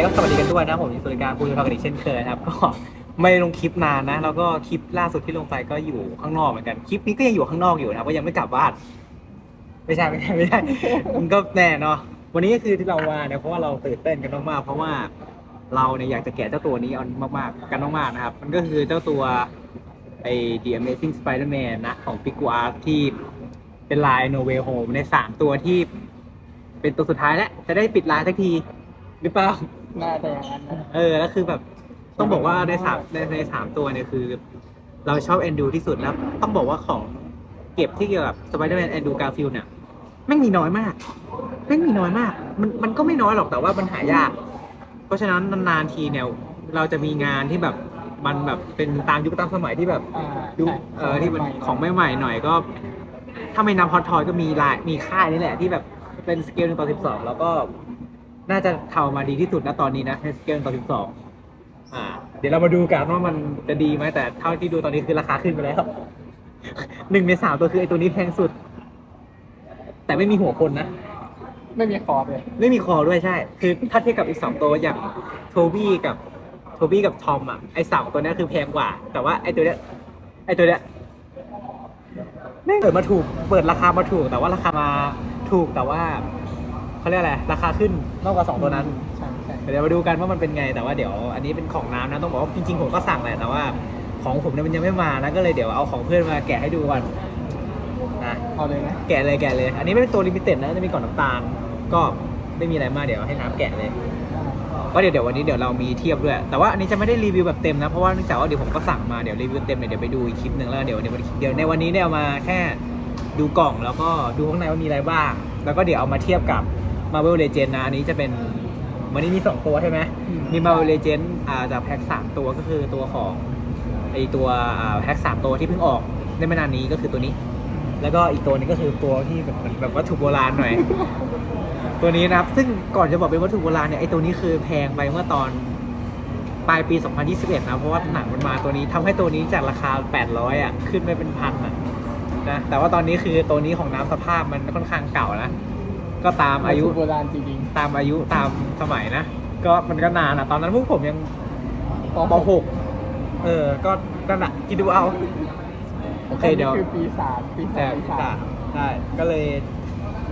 ก็สวัสดีกันด้วยนะผมยู่สุริการคุณทองกันอีกเช่นเคยนะครับ ก็ไม่ลงคลิปนานนะ แล้วก็คลิปล่าสุดที่ลงไปก็อยู่ข้างนอกเหมือนกัน คลิปนี้ก็ยังอยู่ข้างนอกอยู่นะก็ยังไม่กลับบ้าน ไม่ใช่ไม่ใช่ไม่ใช่ มันก็แน่เนาะ วันนี้ก็คือที่เรามาเนี่ยเพราะว่าเราตื่นเต้นกันมากๆ เพราะว่าเราเนี่ยอยากจะแกะเจ้าตัวนี้เอามากๆ กันมากๆนะครับ มันก็คือเจ้าตัวไอ้ The Amazing Spider-Man นะของ p i g u a r ที่เป็นลาย No Way Home ในสามตัวที่เป็นตัวสุดท้ายแล้ว จะได้ปิดลายสักทีหรือเปล่า น่าจะอย่างนั้นนะเออแล้วคือแบบต้องบอกว่าในสามในในสามตัวเนี่ยคือ เราชอบแอนดูที่สุดแล้ว ต้องบอกว่าของเก็บที่เกี่ยวกับสไปเดอร์แมนแอนดูการฟิลเนี่ยแม่งมีน้อยมากแม่งมีน้อยมาก มันมันก็ไม่น้อยหรอกแต่ว่ามันหายาก เพราะฉะนั้นนานๆทีเนี่ยเราจะมีงานที่แบบมันแบบเป็นตามยุคตามสมัยที่แบบอ่ายุคใช่เออที่มันของใหม่ๆหน่อยก็ ถ้าไม่นับฮอตทอยก็มีลายมีค่ายนี่แหละที่แบบเป็นสเกลหนึ่งต่อสิบสองแล้วก็ น่าจะทำมาดีที่สุดนะตอนนี้นะในสเกลต่อสิบสองอ่า เดี๋ยวเรามาดูกันว่ามันจะดีไหมแต่เท่าที่ดูตอนนี้คือราคาขึ้นไปแล้วหนึ่งในสามตัวคือไอ้ตัวนี้แพงสุด แต่ไม่มีหัวคนนะ ไม่มีคอเลย ไม่มีคอด้วยใช่ คือถ้าเทียบกับอีกสองตัวอย่างโทบี้กับโทบี้กับทอมอะไอ้สามตัวเนี้ยคือแพงกว่า แต่ว่าไอ้ตัวเนี้ยไอ้ตัวเนี้ยไม่เปิดมาถูก เปิดราคามาถูก แต่ว่าราคามาถูกแต่ว่า เขาเรียกอะไรราคาขึ้นมากกว่าสองตัวนั้น ใช่ใช่เดี๋ยวมาดูกันว่ามันเป็นไง แต่ว่าเดี๋ยวอันนี้เป็นของน้ำนะต้องบอกว่าจริงๆผมก็สั่งแหละแต่ว่า ของผมเนี่ยมันยังไม่มานะก็เลยเดี๋ยวเอาของเพื่อนมาแกะให้ดูก่อนนะเอาเลยไหมแกะเลยแกะเลย อันนี้ไม่เป็นตัวลิมิเต็ดนะจะมีกล่องน้ำตาล ก็ไม่มีอะไรมากเดี๋ยวให้น้ำแกะเลยก็เดี๋ยวเดี๋ยววันนี้เดี๋ยวเรามีเทียบด้วย แต่ว่าอันนี้จะไม่ได้รีวิวแบบเต็มนะ เพราะว่าเนื่องจากว่าเดี๋ยวผมก็สั่งมาเดี๋ยวรีวิวเต็มเนี่ยเดี๋ยวไปดูอีกคลิปหนึ่งแล้วเดี๋ยวเดี๋ยวเดี๋ยวในวันนี้เนี่ยเอามาแค่ดูกล่องแล้วก็ดูข้างในว่ามีอะไรบ้าง แล้วก็เดี๋ยวเอามาเทียบกับ Marvel Legend นะ อันนี้จะเป็นวันนี้มีสองตัวใช่ไหม มี Marvel Legend อ่าจากแพ็คสามตัวก็คือตัวของไอตัวอ่าแพ็คสามตัวที่เพิ่งออกได้ไม่นานนี้ก็คือตัวนี้ แล้วก็อีกตัวหนึงก็คือตัวที่แบบเหมือนแบบวัตถุโบราณหน่อย ตัวนี้นะครับ ซึ่งก่อนจะบอกเป็นวัตถุโบราณเนี่ยไอตัวนี้คือแพงไปเมื่อตอนปลายปี 2021 นะ เพราะว่าหนังมันมาตัวนี้ทำให้ตัวนี้จากราคา 800 อะ ขึ้นไปเป็นพันอะนะ แต่ว่าตอนนี้คือตัวนี้ของน้ำสภาพมันค่อนข้างเก่านะ ก็ตามอายุโบราณจริงตามอายุตามสมัยนะ ก็มันก็นานอะ ตอนนั้นพวกผมยังๆป .6 เออ ก็นั่นแหละคิดดูเอา โอเคเดี๋ยวคือปีสามปีสาแต่มปีสามใช่ก็เลย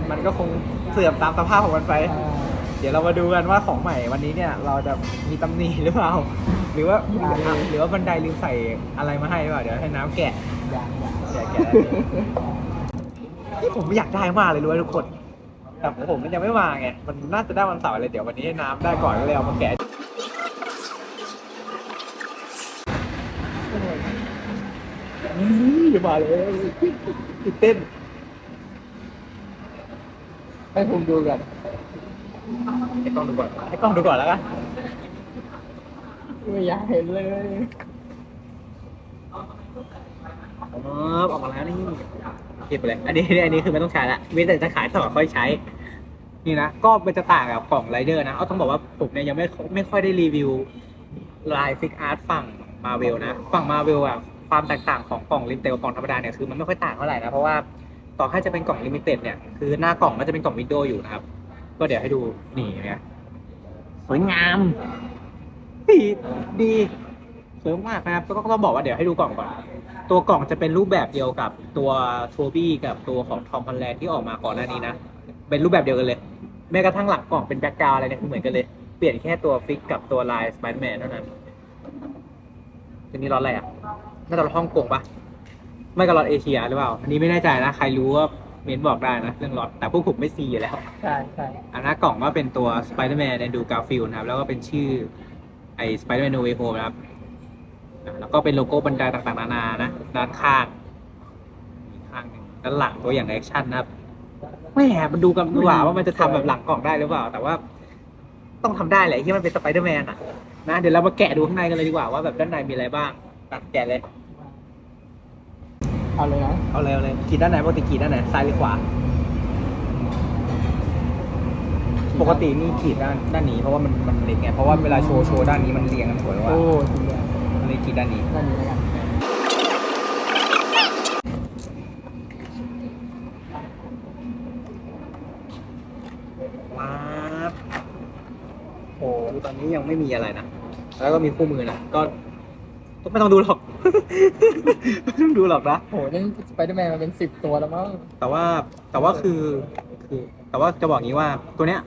มันก็คงเสื่อมตามสภาพของมันไปอ่าเดี๋ยวเรามาดูกันว่าของใหม่วันนี้เนี่ย เราจะมีตำหนิหรือเปล่า หรือว่าอย่าเลยหรือว่าบันไดลืมใส่อะไรมาให้หรือเปล่าเดี๋ยวให้น้ำแกะอย่างอย่างแกะแกะที่ผมอยากได้มากเลยรู้ไหมทุกคน แต่ของผมมันยังไม่มาไง มันน่าจะได้วันเสาร์เลยเดี๋ยววันนี้ให้น้ำได้ก่อนก็เลยเอามาแกะอืมอย่ามาเลยตื่นเต้น ให้ผมดูกันให้กล้องดูก่อนให้กล้องดูก่อนแล้วกันไม่อยากเห็นเลย อออกมาแล้วนี่เก็บไปเลย อันนี้อันนี้คือไม่ต้องใช้ละมีแต่จะขายต่อค่อยใช้ นี่นะ ก็มันจะต่างกับกล่องไรเดอร์นะ เอาต้องบอกว่าผมเนี่ยยังไม่ไม่ค่อยได้รีวิวลายฟิกอาร์ตฝั่งมาเวลนะ ฝั่งมาเวลอะความแตกต่างของกล่องลิมิเต็ดกับกล่องธรรมดาเนี่ยคือมันไม่ค่อยต่างเท่าไหร่นะเพราะว่าต่อให้จะเป็นกล่องลิมิเต็ดเนี่ยคือหน้ากล่องก็จะเป็นกล่องวินโดว์อยู่นะครับ ก็เดี๋ยวให้ดูนี่เนี่ยสวยงามดีดีสวยมากนะครับก็ต้องบอกว่าเดี๋ยวให้ดูกล่องก่อน ตัวกล่องจะเป็นรูปแบบเดียวกับตัวโทบี้กับตัวของทอมพันแลนที่ออกมาก่อนหน้านี้นะ เป็นรูปแบบเดียวกันเลย แม้กระทั่งหลังกล่องเป็นแบ็กกราวอะไรเนี่ยคือเหมือนกันเลย เปลี่ยนแค่ตัวฟิกกับตัวลายสไปเดอร์แมนเท่านั้นตัวนี้รถอะไรอะ น่าจะรถฮ่องกงปะไม่ก็รถเอเชียหรือเปล่า อันนี้ไม่แน่ใจนะ ใครรู้ว่าเมนบอกได้นะเรื่องรถแต่พวกผมไม่ซีอยู่แล้ว ใช่ใช่อันหน้ากล่องว่าเป็นตัว Spider-Man ในดูกาฟิลนะครับ แล้วก็เป็นชื่อไอ้ Spider-Man No Way Home นะครับ อะแล้วก็เป็นโลโก้บันไดต่างๆ นานานะด้านข้างอีกข้างหนึ่งด้านหลังตัวอย่างแอคชั่นนะครับไม่แหมันดูกันดีกว่าว่ามันจะทำแบบหลังกล่องได้หรือเปล่า แต่ว่า ต้องทำได้แหละที่มันเป็น Spider-Man อะนะเดี๋ยวเรามาแกะดูข้างในกันเลยดีกว่าว่าแบบด้านในมีอะไรบ้างตัดแกะเลยเอาเลยนะเอาเลยเอาเลยขีดด้านไหนปกติขีดด้านไหนซ้ายหรือขวา ปกตินี่ขีดด้านด้านนี้เพราะว่ามันมันเล็กไงเพราะว่าเวลาโชว์โชว์ด้านนี้มันเรียงกันสวยว่า โอ้จ ริงเลยมันเลยขีดด้านนี้นั่นนี่แล้วกันว้าบโอ้ดูตอนนี้ยังไม่มีอะไรนะ แล้วก็มีคู่มือนะ ก็ไม่ต้องดูหรอก ไม่ต้องดูหรอกนะ โหนี่สไปเดอร์แมนมันเป็นสิบตัวแล้วมั้ง แต่ว่าแต่ว่าคือคือ แต่ว่าจะบอกอย่างนี้ว่าตัวเนี้ย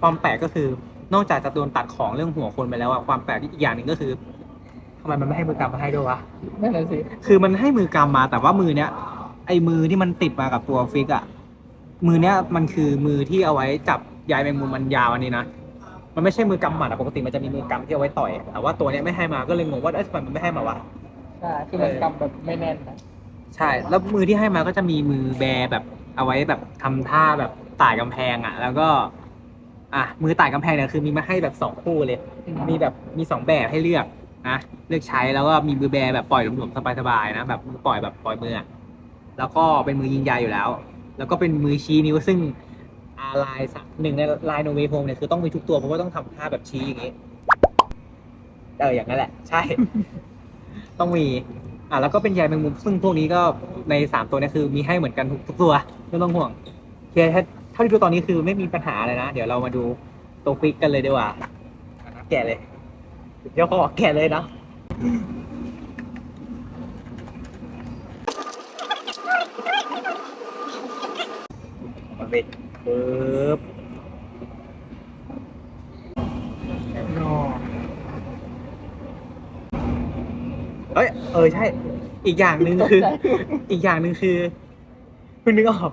ความแปลกก็คือนอกจากจะโดนตัดของเรื่องหัวคนไปแล้วอะความแปลกอีกอย่างหนึ่งก็คือทำไมมันไม่ให้มือกำมาให้ด้วยวะนั่นแหละสิคือมันให้มือกำมาแต่ว่ามือเนี้ย ไอ้มือที่มันติดมากับตัวฟิกอะมือเนี้ยมันคือมือที่เอาไว้จับยายแมงมุมมันยาวอันนี้นะมันไม่ใช่มือกำหมัดอะปกติมันจะมีมือกำที่เอาไว้ต่อยแต่ว่าตัวเนี้ยไม่ให้มาก็เลยงงว่าเอ้ยทำไมมันไม่ให้มาวะใช่คือมันกำแบบไม่แน่นนะใช่ แล้วมือที่ให้มาก็จะมีมือแบแบบ เอาไว้แบบทำท่าแบบต่ายกำแพงอะแล้วก็ อะมือต่ายกำแพงเนี่ยคือมีมาให้แบบสองคู่เลย มีแบบมีสองแบบให้เลือก นะเลือกใช้แล้วก็มีมือแบแบบปล่อยหลวมๆสบายๆนะแบบมือปล่อยแบบปล่อยมือแล้วก็เป็นมือยิงยาอยู่แล้ว แล้วก็เป็นมือชี้นิ้วซึ่งอาลายสักหนึ่งในลายโนเวโฮมเนี่ยคือต้องมีทุกตัวเพราะว่าต้องทำท่าแบบชี้อย่างงี้เอออย่างนั้นแหละ ใช่ ต้องมี อะแล้วก็เป็นยายแมงมุมซึ่งพวกนี้ก็ในสามตัวเนี่ยคือมีให้เหมือนกันทุกทุกตัวไม่ต้องห่วงเคเท่าที่ดูตอนนี้คือไม่มีปัญหาเลยนะ เดี๋ยวเรามาดูตัวฟิกกันเลยดีกว่า แกะเลย เดี๋ยวขอแกะเลยนะมาปิดปึ๊บนอเอ้ย เออใช่ อีกอย่างหนึ่งคือ อีกอย่างหนึ่งคือเพิ่งนึกออก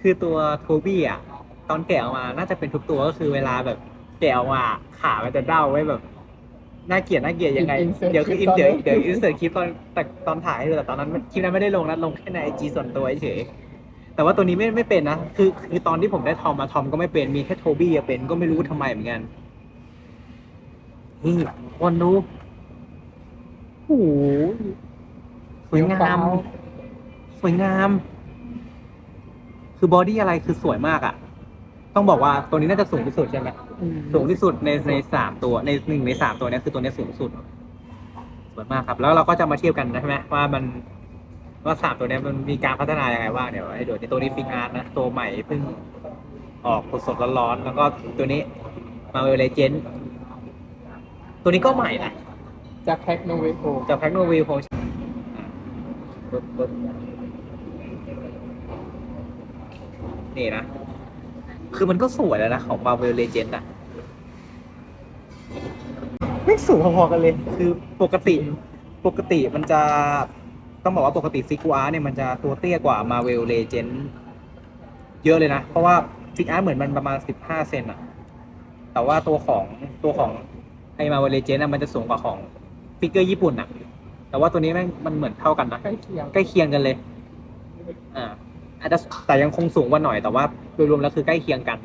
คือตัวโทบี้อะ ตอนแกะออกมา น่าจะเป็นทุกตัวก็คือเวลาแบบ แกะออกมาขามันจะเด้าไว้แบบ น่าเกลียดน่าเกลียดยังไง Insert เดี๋ยวคือคลิปตอนเดี๋ยวนั้น เดี๋ยวอินเสิร์ตคลิปตอนแต่ตอนถ่ายให้ดูแต่ตอนนั้นคลิปนั้นไม่ได้ลงนะลงแค่ในไอจีส่วนตัวเฉยแต่ว่าตัวนี้ไม่ไม่เป็นนะคือคือตอนที่ผมได้ทอมมาทอมก็ไม่เป็นมีแค่โทบี้อะเป็นก็ไม่รู้ทำไมเหมือนกันนี่คนดูโอ้โหสวยงาม สวยงาม คือบอดี้อะไรคือสวยมากอะ่ะ ต้องบอกว่าตัวนี้น่าจะสูงที่สุดใช่ไหมอืม สูงที่สุดในในสามตัวในหนึ่งในสามตัวเนี้คือตัวเนี้ยสูงสุดสวยมากครับ แล้วเราก็จะมาเทียบกันนะใช่ไหมว่ามันว่าสามตัวเนี้ยมันมีการพัฒนายังไงบ้างเดี๋ยวให้ดูในตัวนี้ฟิกอาร์ตนะตัวใหม่เพิ่งออกสดๆร้อนๆแล้วก็ตัวนี้มาเวลเลเจนตัวนี้ก็ใหม่นะจากแพ็กโนเวโกจากแพ็กโนวิลโพนี่นะ คือมันก็สวยแล้วนะ ของ Marvel Legends อะไม่สูงพอๆกันเลย คือปกติปกติมันจะต้องบอกว่าปกติฟิกอาร์เนี่ยมันจะตัวเตี้ยกว่า Marvel Legends เยอะเลยนะ เพราะว่าฟิกอาร์เหมือนมันประมาณ 15 เซนอะแต่ว่าตัวของตัวของไอ้ Marvel Legends อะมันจะสูงกว่าของฟิกเกอร์ญี่ปุ่นอะแต่ว่าตัวนี้แม่งมันเหมือนเท่ากันนะใกล้เคียงใกล้เคียงกันเลย อ่า อาจจะแต่ยังคงสูงกว่าหน่อยแต่ว่าโดยรวมแล้วคือใกล้เคียงกัน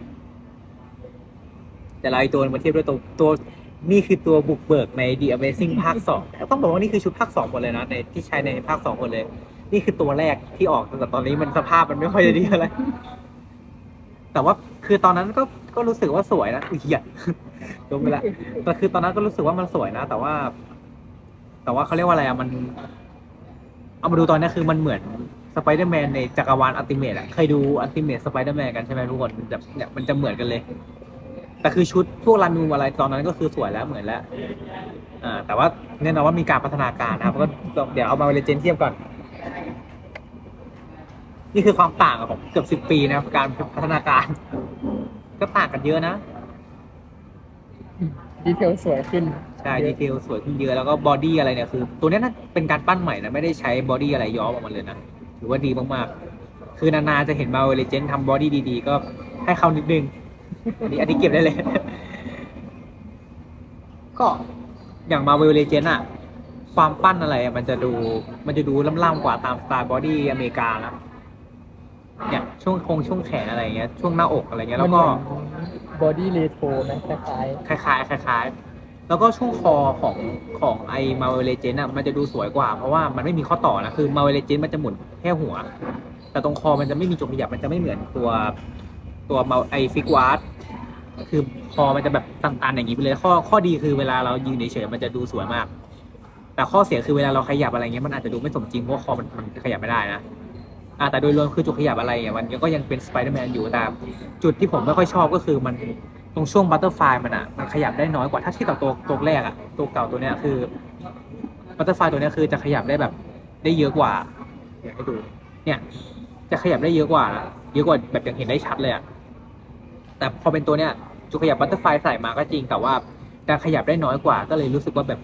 แต่เราไอตัวมาเทียบด้วยตัวตัวนี่คือตัวบุกเบิกใน The Amazing ภาคสองต้องบอกว่านี่คือชุดภาคสองหมดเลยนะในที่ใช้ในภาคสองหมดเลย นี่คือตัวแรกที่ออกแต่ตอนนี้มันสภาพมันไม่ค่อยจะดีอะไรแต่ว่าคือตอนนั้นก็ก็รู้สึกว่าสวยนะอุ้ยเหี้ยลงไปละแต่คือตอนนั้นก็รู้สึกว่ามันสวยนะ แต่ว่า แต่ว่าเขาเรียกว่าอะไรอะมัน เอามาดูตอนนี้คือมันเหมือน สไปเดอร์แมนในจักรวาลอัลติเมทอะเคยดูอัลติเมทสไปเดอร์แมนกันใช่ไหมทุกคนมันจะเนี่ยมันจะเหมือนกันเลย แต่คือชุดพวกรันนูอะไรตอนนั้นก็คือสวยแล้วเหมือนแล้วอ่าแต่ว่าแน่นอนว่ามีการพัฒนาการนะครับก็เดี๋ยวเอามาเลเจนเทียบก่อน นี่คือความต่างของเกือบสิบ10ปีนะครับการพัฒนาการ ก็ต่างกันเยอะนะดีเทลสวยขึ้นใช่ดีเทลสวยขึ้นเยอะแล้วก็บอดี้อะไรเนี่ยคือ ตัวเนี้ยน่าเป็นการปั้นใหม่นะไม่ได้ใช้บอดี้อะไรย้อมออกมาเลยนะ ถือว่าดีมากๆ คือนานๆจะเห็นมาเวลเจนทำบอดี้ดีๆ ก็ให้เขานิดนึงอันนี้อันนี้เก็บได้เลย ก็อย่างมาเวลเลเจนอะความปั้นอะไรอะมันจะดู มันจะดูล่ำๆกว่าตามสไตล์บอดี้อเมริกานะเนี่ยช่วงโครงช่วงแขนอะไรเงี้ยช่วงหน้าอกอะไรเงี้ยแล้วก็ บอดี้เรโทรนะคล้ายคล้ายๆ คล้ายๆ แล้วก็ช่วงคอของของไอมาเวเลเจนอะมันจะดูสวยกว่า เพราะว่ามันไม่มีข้อต่อนะคือมาเวเลเจนมันจะหมุนแค่หัว แต่ตรงคอมันจะไม่มีจุกขยับมันจะไม่เหมือนตัวตัวมาไอฟิกวาร์ดคือคอมันจะแบบตันๆอย่างนี้ไปเลยข้อข้อดีคือเวลาเรายืนเฉยๆมันจะดูสวยมาก แต่ข้อเสียคือเวลาเราขยับอะไรเงี้ยมันอาจจะดูไม่สมจริงเพราะคอมันมันขยับไม่ได้นะอ่าแต่โดยรวมคือจุดขยับอะไรเงี้ยมันก็ยังเป็นสไปเดอร์แมนอยู่แต่จุดที่ผมไม่ค่อยชอบก็คือมัน ตรงช่วงบัตเตอร์ไฟมันอะมันขยับได้น้อยกว่าถ้าเทียบกับตัวตัวแรกอะตัวเก่าตัวเนี้ยคือบัตเตอร์ไฟตัวเนี้ยคือจะขยับได้แบบได้เยอะกว่าอยากให้ดู เนี่ย จะขยับได้เยอะกว่า เยอะกว่าแบบอย่างเห็นได้ชัดเลยอะแต่พอเป็นตัวเนี้ยจุขยับบัตเตอร์ไฟใส่มาก็จริงแต่ว่าการขยับได้น้อยกว่า ก็เลยรู้สึกว่าแบบ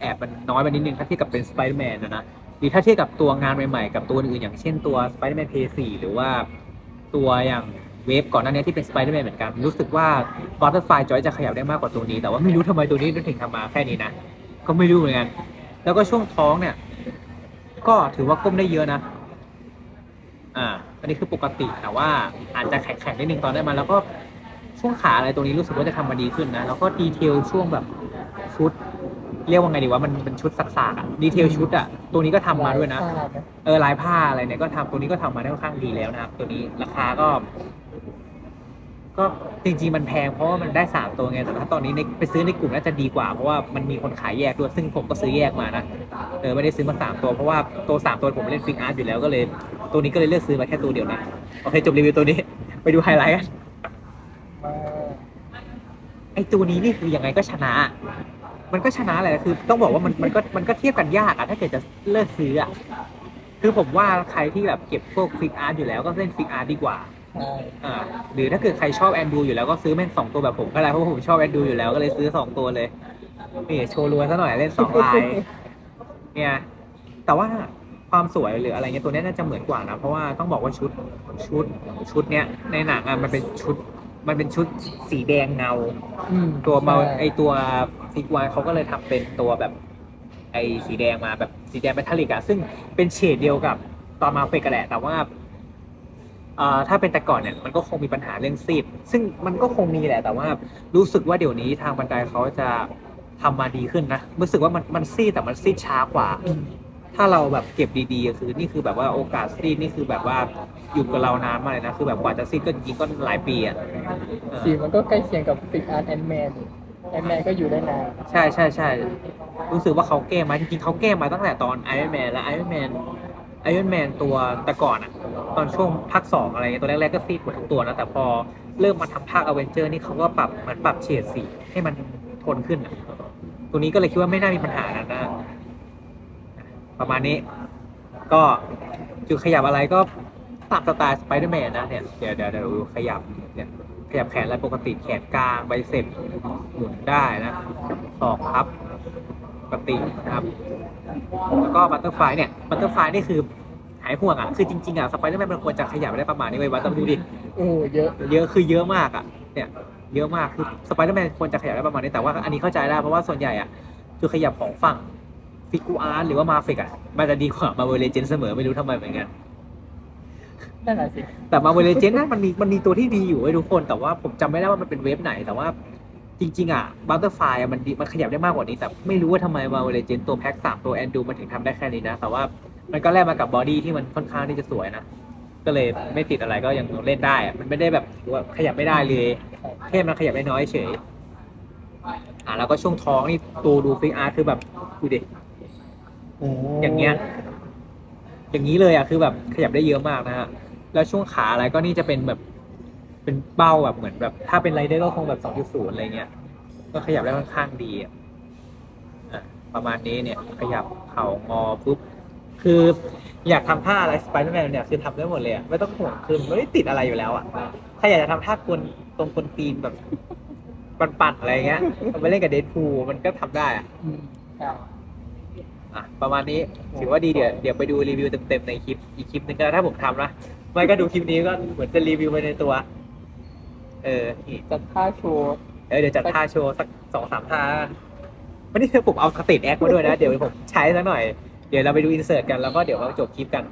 แอบมันน้อยไปนิดนึงถ้าเทียบกับเป็นสไปเดอร์แมนนะนะหรือถ้าเทียบกับตัวงานใหม่ๆ กับตัวอื่นๆอย่างเช่นตัว Spider-Man p 4หรือว่าตัวอย่าง เวฟก่อนหน้านี้ที่เป็น Spider-Man เหมือนกัน รู้สึกว่า Butterfly Joy จะขยับได้มากกว่าตัวนี้ แต่ว่าไม่รู้ทำไมตัวนี้ถึงทำมาแค่นี้นะ ก็ไม่รู้เหมือนกัน แล้วก็ช่วงท้องเนี่ย ก็ถือว่าก้มได้เยอะนะ อ่า อันนี้คือปกติแต่ว่าอาจจะแข็งๆนิดนึงตอนได้มา แล้วก็ช่วงขาอะไรตัวนี้รู้สึกว่าจะทำมาดีขึ้นนะ แล้วก็ดีเทลช่วงแบบชุด เรียกว่าไงดีว่ามันเป็นชุดสักๆอะดีเทลชุดอะตัวนี้ก็ทำมาด้วยนะลผ้ไหมเออลายผ้าอะไรเนี่ยก็ทำตัวนี้ก็ทำมาได้ค่อนข้างดีแล้วนะครับ ตัวนี้ราคาก็ ก็จริงๆมันแพงเพราะว่ามันได้สามตัวไงแต่ถ้าตอนนี้ในไปซื้อในกลุ่มน่าจะดีกว่าเพราะว่ามันมีคนขายแยกด้วยซึ่งผมก็ซื้อแยกมานะเออไม่ได้ซื้อมาสามตัวเพราะว่าตัวสามตัวผมเล่นฟิกอาร์ตอยู่แล้วก็เลย ตัวนี้ก็เลยเลือกซื้อมาแค่ตัวเดียวนะโอเคจบรีวิวตัวนี้ ไปดูไฮไลท์กันมาไอตัวนี้นี่คือยังไงก็ชนะ มันก็ชนะแหละคือ ต้องบอกว่ามันมันก็มันก็เทียบกันยากอะถ้าเกิดจะเลิกซื้ออะคือผมว่าใครที่แบบเก็บพวกฟิกอาร์ตอยู่แล้วก็เล่นฟิกอาร์ตดีกว่าใช่อ่าหรือถ้าเกิดใครชอบแอนดูอยู่แล้วก็ซื้อแม่งสองตัวแบบผมก็ได้เพราะว่าผมชอบแอนดูอยู่แล้วก็เลยซื้อสองตัวเลยนี่โชว์รวยซะหน่อยเล่นสองลาย เนี่ย แต่ว่าความสวยหรืออะไรเงี้ยตัวเนี้ยน่าจะเหมือนกว่านะ เพราะว่าต้องบอกว่าชุดชุดชุดเนี้ยในหนังอะมันเป็นชุด มันเป็นชุดสีแดงเงา อืมตัวเมาใช่ไอตัวฟิกวายเขาก็เลยทำเป็นตัวแบบ ไอสีแดงมาแบบสีแดงเมทัลลิกอะซึ่งเป็นเฉดเดียวกับตอนมาเฟกกันแหละ แต่ว่าเอ่อถ้าเป็นแต่ก่อนเนี่ยมันก็คงมีปัญหาเรื่องซีดซึ่งมันก็คงมีแหละ แต่ว่ารู้สึกว่าเดี๋ยวนี้ทางบันไดเขาจะทำมาดีขึ้นนะรู้สึกว่ามันมันซีดแต่มันซีดช้ากว่า อืมถ้าเราแบบเก็บดีๆก็คือนี่คือแบบว่าโอกาสซีดนี่คือแบบว่า อยู่กับเรานานมากเลยนะ คือแบบกว่าจะซีดก็จริงๆก็หลายปีอะเออสีมันก็ใกล้เคียงกับฟิกอาร์ตแอนแมนแอนแมนก็อยู่ได้นานใช่ใช่ใช่รู้สึกว่าเขาแก้มาจริงๆเขาแก้มาตั้งแต่ตอนไอรอนแมนและไอรอนแมนไอรอนแมนตัวแต่ก่อนอะตอนช่วงภาคสองอะไรเงี้ยตัวแรกๆก็ซีดหมดทุกตัวนะ แต่พอเริ่มมาทำภาคอเวนเจอร์นี่เขาก็ปรับเหมือนปรับเฉดสีให้มันทนขึ้นอะตัวนี้ก็เลยคิดว่าไม่น่ามีปัญหานะนะประมาณนี้ ก็จุดขยับอะไรก็ ตามสไตล์สไปเดอร์แมนนะเนี่ยเดี๋ยวเดี๋ยวเดี๋ยวดูขยับเนี่ยขยับแขนอะไรปกติแขนกลางไบเซ็ปหมุนได้นะศอกพับปกตินะครับ แล้วก็บัตเตอร์ไฟเนี่ยบัตเตอร์ไฟนี่คือหายห่วงอะคือจริงๆอะสไปเดอร์แมนมันควรจะขยับได้ประมาณนี้ไว้ยวัดต้องดูดิโอ้เยอะเยอะคือเยอะมากอะเนี่ยเยอะมากคือสไปเดอร์แมนควรจะขยับได้ประมาณนี้แต่ว่าอันนี้เข้าใจได้เพราะว่าส่วนใหญ่อะคือขยับของฝั่งฟิกูอาร์หรือว่ามาเฟกอะมันจะดีกว่ามาเวเลเจนเสมอไม่รู้ทำไมเหมือนกัน นั่นแหละสิ แต่มาเวเลเจนนั้นมันมีมันมีตัวที่ดีอยู่ไว้ทุกคน แต่ว่าผมจำไม่ได้ว่ามันเป็นเว็บไหน แต่ว่าจริงๆ อะบัตเตอร์ไฟมันดีมันขยับได้มากกว่านี้ แต่ไม่รู้ว่าทำไมมาเวเลเจนตัวแพ็คสามตัวแอนดูมันถึงทำได้แค่นี้นะ แต่ว่ามันก็แลกมากับบอดี้ที่มันค่อนข้างที่จะสวยนะ ก็เลยไม่ติดอะไรก็ยังเล่นได้อะมันไม่ได้แบบว่าขยับไม่ได้เลยแค่มันขยับได้น้อยเฉย อ่าแล้วก็ช่วงท้องนี่ตูดูฟิกอาร์คือแบบดูดิโออย่างเงี้ย อย่างนี้เลยอะคือแบบขยับได้เยอะมากนะฮะ แล้วช่วงขาอะไรก็นี่จะเป็นแบบ เป็นเป้าแบบเหมือนแบบ ถ้าเป็นไรเดอร์ก็คงแบบ2.0อะไรเงี้ย ก็ขยับได้ค่อนข้างดีอะอะประมาณนี้เนี่ย ขยับเข่างอปุ๊บคืออยากทำท่าอะไรสไปเดอร์แมนเนี่ยคือทำได้หมดเลยอะไม่ต้องห่วงคือมันไม่ได้ติดอะไรอยู่แล้วอะถ้าอยากจะทำท่ากวนตรงกวนตีนแบบปั่นๆอะไรเงี้ยเอาไปเล่นกับเดดพูมันก็ทำได้อะอืมใช่อะประมาณนี้ถือว่าดีเดี๋ยวเดี๋ยวไปดูรีวิวเต็มๆในคลิปอีกคลิปนึงก็ได้ถ้าผมทำนะ ไม่ก็ดูคลิปนี้ก็เหมือนจะรีวิวไปในตัว เออนี่จัดท่าโชว์เออเดี๋ยวจัดท่าโชว์สักสองสามท่าวันนี้คือผมเอาสติดแอคมาด้วยนะ เดี๋ยวผมใช้ซะหน่อย เดี๋ยวเราไปดูอินเสิร์ตกันแล้วก็เดี๋ยวเราจบคลิปกัน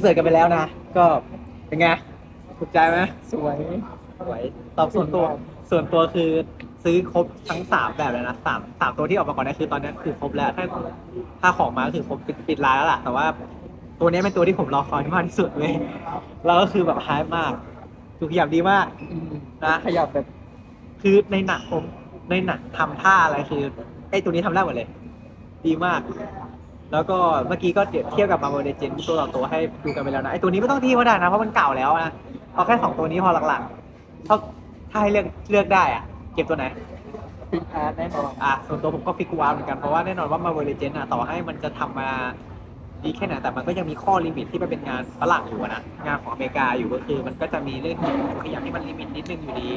เสิร์ตกันไปแล้วนะ ก็เป็นไงถูกใจไหมสวยสวยตอบส่วนตัว ส่วนตัวคือซื้อครบทั้งสามแบบเลยนะสามสามตัวที่ออกมาก่อนเนะคือตอนนี้คือครบแล้วถ้าถ้าของมาก็คือครบปิดปิดร้านแล้วล่ะ แต่ว่าตัวนี้เป็นตัวที่ผมรอคอยมากที่สุดเลยแล้วก็คือแบบฮายมากคือขยับดีมากอืมนะขยับแบบคือในหนังผมในหนังทำท่าอะไรคือไอ้ตัวนี้ทำได้หมดเลย ดีมาก แล้วก็เมื่อกี้ก็เทียบกับมา r v e l Legends ตัวต่อตัวให้ดูกันไปแล้วนะไอ้ตัวนี้ไม่ต้องเทียบก็ได้นะเพราะมันเก่าแล้วนะเอาแค่สองตัวนี้พอหลักๆถ้าถ้าให้เลือกเลือกได้อะเก็บตัวไหนฟิกอาร์ตแน่นอนอะส่วนตัวผมก็ฟิกวาร์เหมือนกันเพราะว่าแน่นอนว่า Marvel Legends อะต่อให้มันจะทำมาดีแค่ไหนแต่มันก็ยังมีข้อลิมิตที่มันเป็นงานฝรั่งอยู่อะนะงานของอเมริกาอยู่ก็คือ มันก็จะมีเรื่องขยับที่มันลิมิตนิดนึงอยู่ดี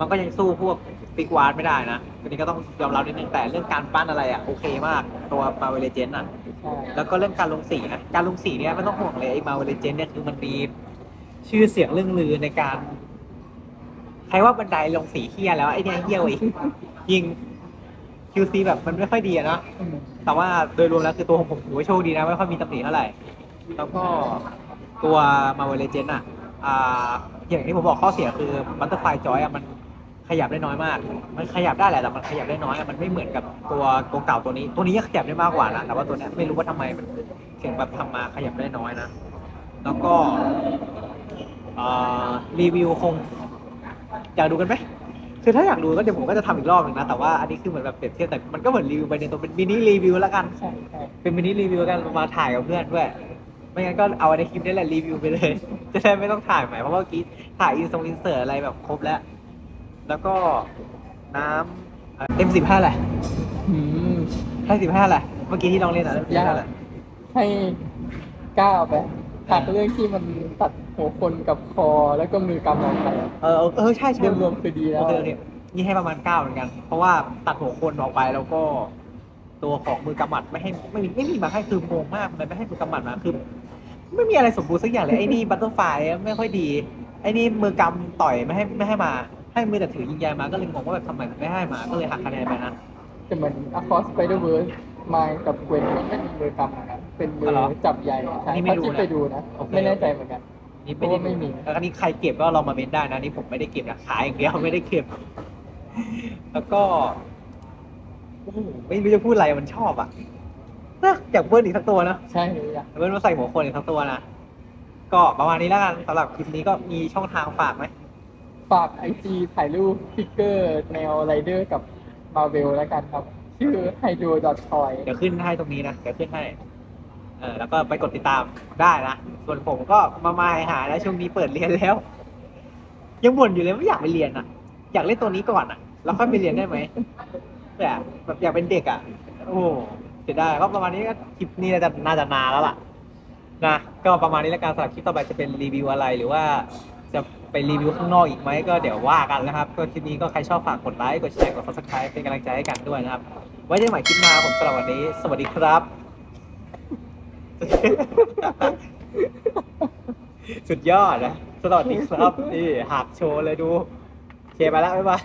มันก็ยังสู้พวกฟิกวาร์ไม่ได้นะทีนี้ก็ต้องยอมรับนิดนึงแต่เรื่องการปั้นอะไรอะโอเคมากตัว Marvel Legends อะใช่แล้วก็เรื่องการลงสีนะการลงสีเนี่ยไม่ต้องห่วงเลยไอ้มาเวลเจนเนี่ยคือมันมีชื่อเสียงเรื่องลือในการใครว่าบันไดลงสีเฮียแล้วไอ้เนี่ยเฮียอีกยิง QC แบบมันไม่ค่อยดีอะเนาะอืมแต่ว่าโดยรวมแล้วคือตัวของผมถือว่าโชคดีนะ ไม่ค่อยมีตำหนิเท่าไหร่ แล้วก็ตัวมาเวลเจนอะอ่าอย่างที่ผมบอกข้อเสียคือบัตเตอร์ไฟจอยอะมัน ขยับได้น้อยมาก มันขยับได้แหละแต่มันขยับได้น้อยอะมันไม่เหมือนกับตัวตัวเก่าตัวนี้ ตัวนี้ยังขยับได้มากกว่านะแต่ว่าตัวเนี้ยไม่รู้ว่าทำไมมันถึงแบบทำมาขยับได้น้อยนะ แล้วก็อ่ารีวิวคงอยากดูกันไหมคือถ้าอยากดูก็เดี๋ยวผมก็จะทำอีกรอบหนึงนะ แต่ว่าอันนี้คือเหมือนแบบเปรียบเทียบแต่มันก็เหมือนรีวิวไปในตัวเป็นมินิรีวิวแล้วกัน ใช่ใช่เป็นมินิรีวิวกันมาถ่ายกับเพื่อนด้วย ไม่งั้นก็เอาในคลิปนี้แหละรีวิวไปเลย จะได้ไม่ต้องถ่ายใหม่เพราะว่าเมื่อกี้ถ่ายอินทรงอินเสิร์ตอะไรแบบครบแล้ว แล้วก็น้ำเต็มสิบห้าแหละอืมให้สิบห้าแหละเมื่อกี้ที่ลองเล่นอะสิบห้าแหละให้เก้าไปหักเรื่องที่มันตัดหัวคนกับคอแล้วก็มือกำลงไปเออเออใช่ใช่รวมๆคือดีแล้วโอเคโอเคนี่ให้ประมาณเก้าเหมือนกัน เพราะว่าตัดหัวคนออกไปแล้วก็ ตัวของมือกำหมัดไม่ให้ไม่มีไม่มีมาให้คืองงมากมันไม่ให้มือกำหมัดมาคือไม่มีอะไรสมบูรณ์สักอย่างเลยไอ้นี่บัตเตอร์ไฟไม่ค่อยดีไอ้นี่มือกำต่อยไม่ให้ไม่ให้มา ให้มือแต่ถือยิงยายมาก็เลยงงว่าแบบทำไมไม่ให้มาก็เลยหักคะแนนไปนะแต่เหมือน Across Spider-Verse มากับเกวนไม่มีมือกำเหมือนกันเป็นมือจับใหญ่ใช่นี่ไม่ถ้ารู้ที่นะไปดูนะโอเคไม่แน่ใจเหมือนกันนี่ไม่ได้เพราะว่าไม่มีแล้วก็นี่ใครเก็บก็ลองมาเมนได้นะนี่ผมไม่ได้เก็บนะขายอย่างเดียวไม่ได้เก็บ แล้วก็โอ้โหไม่รู้จะพูดอะไรมันชอบอะนะอยากเบิ้ลอีกสักตัวนะใช่เลยอะเบิ้ลมาใส่หัวคนอีกสักตัวนะก็ประมาณนี้แล้วกันสำหรับคลิปนี้ก็มีช่องทางฝากไหม ฝากไอจีถ่ายรูปฟิกเกอร์แนวไรเดอร์กับมาเวลแล้วกันครับ ชื่อ hydro.toy เดี๋ยวขึ้นให้ตรงนี้นะ เดี๋ยวขึ้นให้ เออ แล้วก็ไปกดติดตามได้นะ ส่วนผมก็มามาหาแล้วช่วงนี้เปิดเรียนแล้ว ยังบ่นอยู่เลยว่าอยากไปเรียนอะ อยากเล่นตัวนี้ก่อนอะ แล้วค่อยไปเรียนได้ไหมแบบแบบอยากเป็นเด็กอะ โอ้เสียดายก็ประมาณนี้ก็คลิปนี้น่าจะน่าจะนานแล้วล่ะ นะ ก็ประมาณนี้แล้วกันสำหรับคลิปต่อไปจะเป็นรีวิวอะไรหรือว่าจะ ไปรีวิวข้างนอกอีกไหมก็เดี๋ยวว่ากันนะครับก็คลิปนี้ก็ใครชอบฝากกดไลค์กดแชร์กด subscribe เป็นกำลังใจให้กันด้วยนะครับ ไว้เจอกันใหม่คลิปหน้าผมสำหรับวันนี้ สวัสดีครับ สุดยอดนะสวัสดีครับนี่หักโชว์เลยดูโอเคไปแล้วบ๊ายบาย